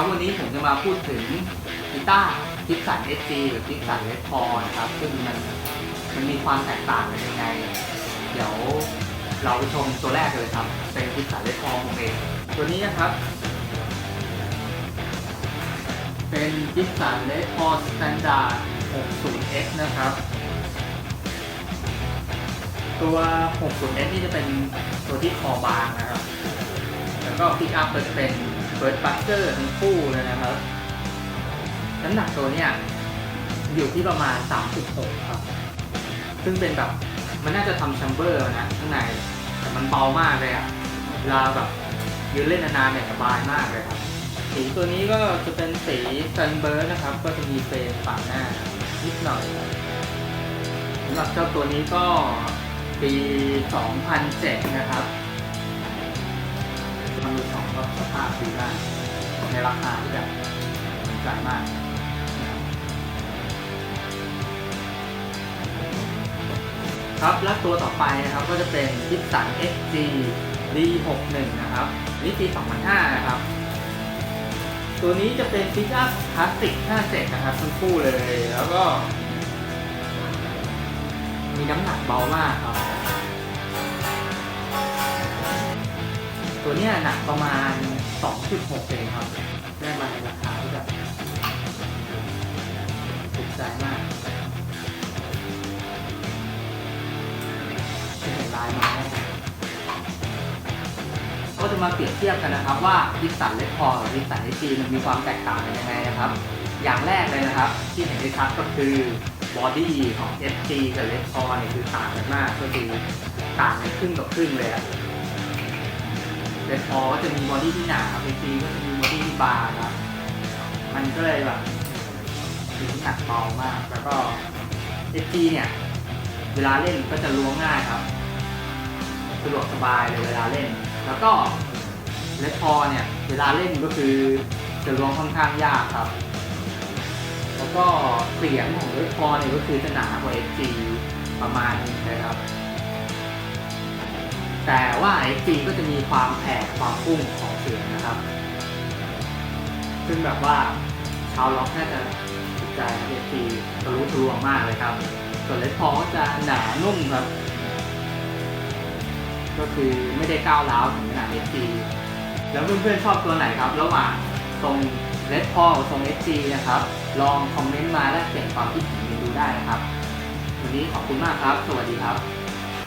ครับวันนี้ผมจะมาพูดถึงกีตาร์กิฟสัน SG หรือกิฟสันเลดคอนะครับซึ่งมันมันมีความแตกต่างกันยังไง เดี๋ยวเราไปชมตัวแรกกันเลยครับ เป็นกิฟสันเลดคอผมเอง ตัวนี้นะครับ เป็นกิฟสันเลดคอสแตนดาร์ด 60X นะครับ ตัว 60X นี่จะเป็นตัวที่คอบางนะครับ แล้วก็พิกอัพก็จะเป็น เบิร์ดบัคเกอร์ทั้งคู่เลยนะครับ น้ำหนักตัวเนี้ยอยู่ที่ประมาณ 36 ครับ ซึ่งเป็นแบบมันน่าจะทำแชมเบอร์นะข้างใน แต่มันเบามากเลยอะเวลาแบบยืนเล่นนานๆเนี่ยสบายมากเลยครับ สีตัวนี้ก็จะเป็นสีซันเบิร์ดนะครับ ก็จะมีเฟรมฝั่งหน้านิดหน่อยสำหรับเจ้าตัวนี้ก็ปี 2007 นะครับ มันสองก็สภาพดีมากในราคาที่แบบสนใจมากครับและตัวต่อไปนะครับก็จะเป็นคิปสัน XG D61 นะครับนี่ปี 2005 นะครับ ตัวนี้จะเป็นฟิชอัพพลาสติก57นะครับทั้งคู่เลยแล้วก็ มีน้ำหนักเบามากครับ ตัวเนี้ยหนักประมาณ 2.6เองครับ ได้มาในราคาที่แบบถูกใจมากจะเห็นลายไม้นะครับก็จะมาเปรียบเทียบกันนะครับว่าดิสันเลดคอกับดิสันเอจีมันมีความแตกต่างกันยังไงนะครับ อย่างแรกเลยนะครับ ที่เห็นได้ชัดก็คือบอดี้ของ SG กับเลดคอเนี่ยคือต่างกันมากก็คือต่างกันครึ่งต่อครึ่งเลยอะ เรดพอก็จะมีบอดี้ที่หนาครับ AG ก็จะมีบอดี้ที่บางครับ มันก็เลยแบบมีน้ำหนักเบามาก แล้วก็ AG เนี่ยเวลาเล่นก็จะล้วงง่ายครับสะดวกสบายเลยเวลาเล่น แล้วก็เรดพอเนี่ยเวลาเล่นก็คือจะล้วงค่อนข้างยากครับ แล้วก็เสียงของเรดพอเนี่ยก็คือจะหนากว่า XG ประมาณนึงเลยครับ แต่ว่า XG ก็จะมีความแผ่ความพุ่งของเสียงนะครับ ซึ่งแบบว่าชาวล็อกน่าจะติดใจ XG ทะลุทะลวงมากเลยครับ ส่วนเลดพอก็จะหนานุ่มครับ ก็คือไม่ได้ก้าวร้าวถึงขนาด XG แล้วเพื่อนๆชอบตัวไหนครับ ระหว่างทรงเลดพอกับทรง XG นะครับ ลองคอมเมนต์มาและเขียนความคิดเห็นดูได้นะครับ วันนี้ขอบคุณมากครับ สวัสดีครับ